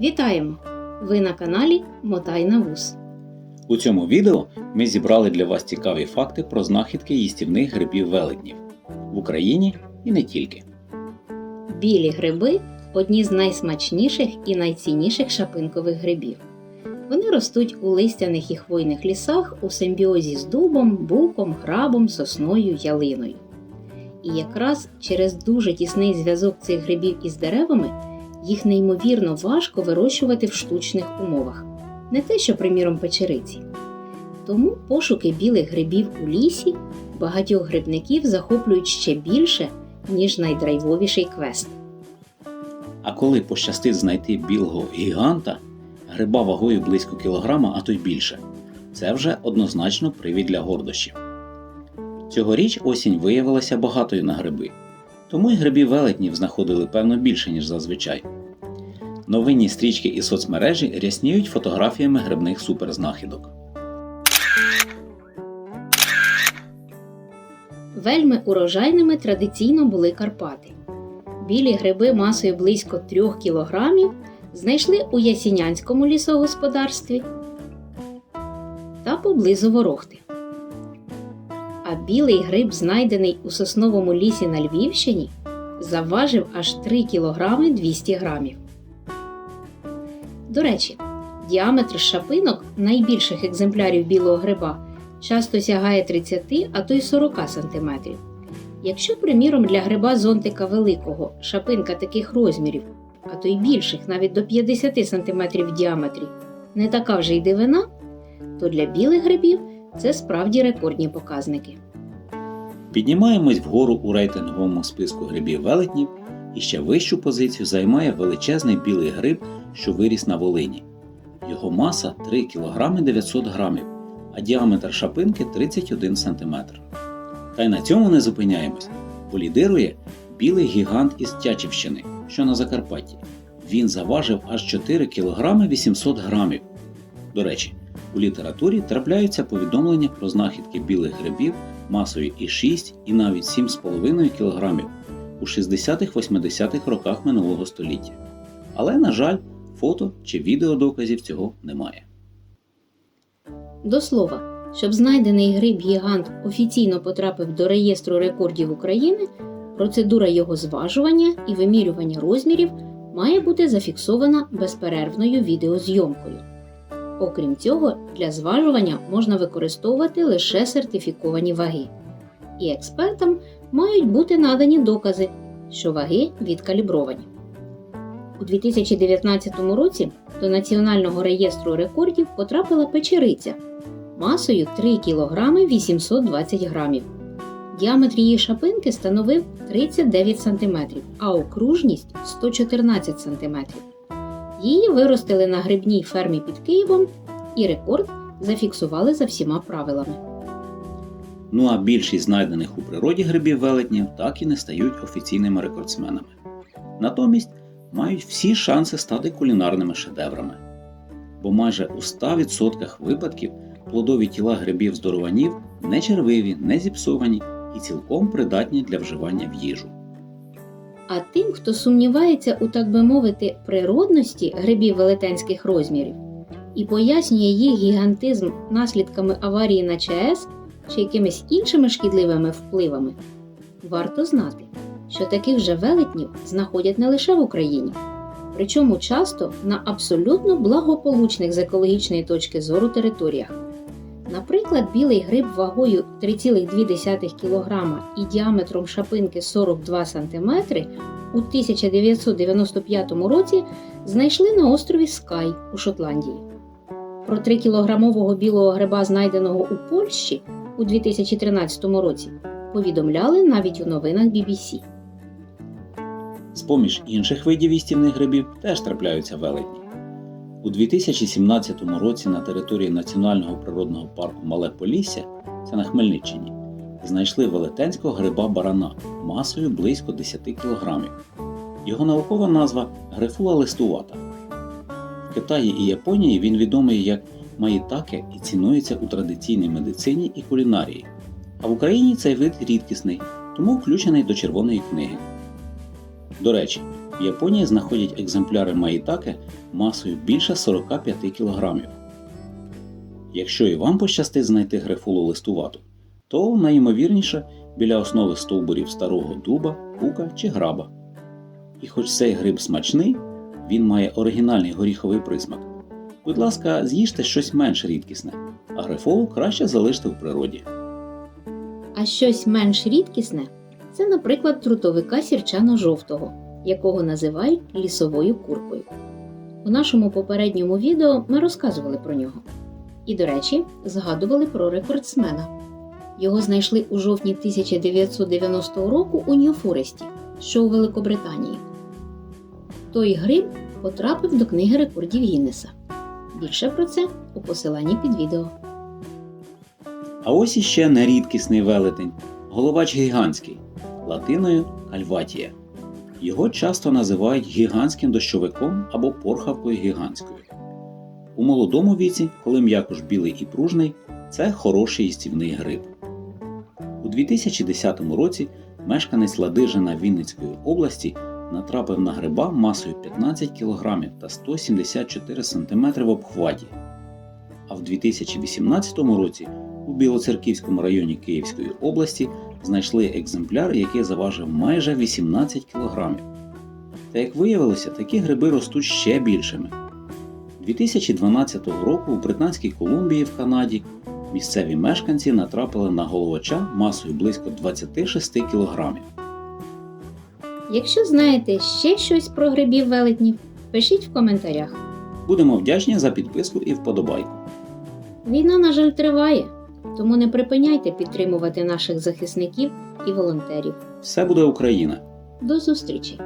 Вітаємо! Ви на каналі Мотай на вус. У цьому відео ми зібрали для вас цікаві факти про знахідки їстівних грибів велетнів в Україні і не тільки. Білі гриби одні з найсмачніших і найцінніших шапинкових грибів. Вони ростуть у листяних і хвойних лісах у симбіозі з дубом, буком, грабом, сосною, ялиною. І якраз через дуже тісний зв'язок цих грибів із деревами їх неймовірно важко вирощувати в штучних умовах, не те, що, приміром, печериці. Тому пошуки білих грибів у лісі багатьох грибників захоплюють ще більше, ніж найдрайвовіший квест. А коли пощастить знайти білого гіганта, гриба вагою близько кілограма, а то й більше, це вже однозначно привід для гордощів. Цьогоріч осінь виявилася багатою на гриби, тому й грибів велетнів знаходили певно більше, ніж зазвичай. Новинні стрічки і соцмережі рясніють фотографіями грибних суперзнахідок. Вельми урожайними традиційно були Карпати. Білі гриби масою близько 3 кілограмів знайшли у Ясінянському лісогосподарстві та поблизу Ворохти. А білий гриб, знайдений у сосновому лісі на Львівщині, заважив аж 3 кілограми 200 грамів. До речі, діаметр шапинок найбільших екземплярів білого гриба часто сягає 30, а то й 40 см. Якщо, приміром, для гриба зонтика великого шапинка таких розмірів, а то й більших, навіть до 50 см в діаметрі, не така вже й дивина, то для білих грибів це справді рекордні показники. Піднімаємось вгору у рейтинговому списку грибів велетнів і ще вищу позицію займає величезний білий гриб, що виріс на Волині. Його маса 3 кг 900 г, а діаметр шапинки 31 см. Та й на цьому не зупиняємось, бо лідирує білий гігант із Тячівщини, що на Закарпатті. Він заважив аж 4 кг 800 г. До речі, у літературі трапляються повідомлення про знахідки білих грибів масою і 6, і навіть 7,5 кг у 60-80-х роках минулого століття. Але, на жаль, фото чи відеодоказів цього немає. До слова, щоб знайдений гриб гігант офіційно потрапив до реєстру рекордів України, процедура його зважування і вимірювання розмірів має бути зафіксована безперервною відеозйомкою. Окрім цього, для зважування можна використовувати лише сертифіковані ваги. І експертам мають бути надані докази, що ваги відкалібровані. У 2019 році до Національного реєстру рекордів потрапила печериця масою 3 кг 820 грамів. Діаметр її шапинки становив 39 см, а окружність 114 см. Її виростили на грибній фермі під Києвом і рекорд зафіксували за всіма правилами. Ну а більшість знайдених у природі грибів велетнів так і не стають офіційними рекордсменами. Натомість мають всі шанси стати кулінарними шедеврами. Бо майже у 100% випадків плодові тіла грибів здорованів не червиві, не зіпсовані і цілком придатні для вживання в їжу. А тим, хто сумнівається у, так би мовити, природності грибів велетенських розмірів. І пояснює їх гігантизм наслідками аварії на ЧАЕС чи якимись іншими шкідливими впливами, варто знати, що таких же велетнів знаходять не лише в Україні, причому часто на абсолютно благополучних з екологічної точки зору територіях. Наприклад, білий гриб вагою 3,2 кг і діаметром шапинки 42 см у 1995 році знайшли на острові Скай у Шотландії. Про 3-кілограмового білого гриба, знайденого у Польщі у 2013 році, повідомляли навіть у новинах BBC. З поміж інших видів їстівних грибів теж трапляються велетні. У 2017 році на території Національного природного парку Мале Полісся, це на Хмельниччині, знайшли велетенського гриба барана масою близько 10 кг. Його наукова назва грифула листувата. В Китаї і Японії він відомий як маїтаке і цінується у традиційній медицині і кулінарії. А в Україні цей вид рідкісний, тому включений до Червоної книги. До речі, В Японії знаходять екземпляри маїтаки масою більше 45 кг. Якщо і вам пощастить знайти грифулу листувату, то найімовірніше біля основи стовбурів старого дуба, бука чи граба. І хоч цей гриб смачний, він має оригінальний горіховий присмак. Будь ласка, з'їжте щось менш рідкісне, а грифолу краще залиште в природі. А щось менш рідкісне це, наприклад, трутовика сірчано-жовтого, якого називають лісовою куркою. У нашому попередньому відео ми розказували про нього. І, до речі, згадували про рекордсмена. Його знайшли у жовтні 1990 року у Нью-Форесті, що у Великобританії. Той гриб потрапив до книги рекордів Гіннеса. Більше про це у посиланні під відео. А ось іще нерідкісний велетень головач гігантський, латиною кальватія. Його часто називають гігантським дощовиком або порхавкою гігантською. У молодому віці, коли м'якош білий і пружний, це хороший їстівний гриб. У 2010 році мешканець Ладижина Вінницької області натрапив на гриба масою 15 кг та 174 см в обхваті. А в 2018 році у Білоцерківському районі Київської області знайшли екземпляр, який заважив майже 18 кг. Та як виявилося, такі гриби ростуть ще більшими. 2012 року в Британській Колумбії в Канаді місцеві мешканці натрапили на головача масою близько 26 кг. Якщо знаєте ще щось про грибів велетнів, пишіть в коментарях. Будемо вдячні за підписку і вподобайку. Війна, на жаль, триває, тому не припиняйте підтримувати наших захисників і волонтерів. Все буде Україна! До зустрічі!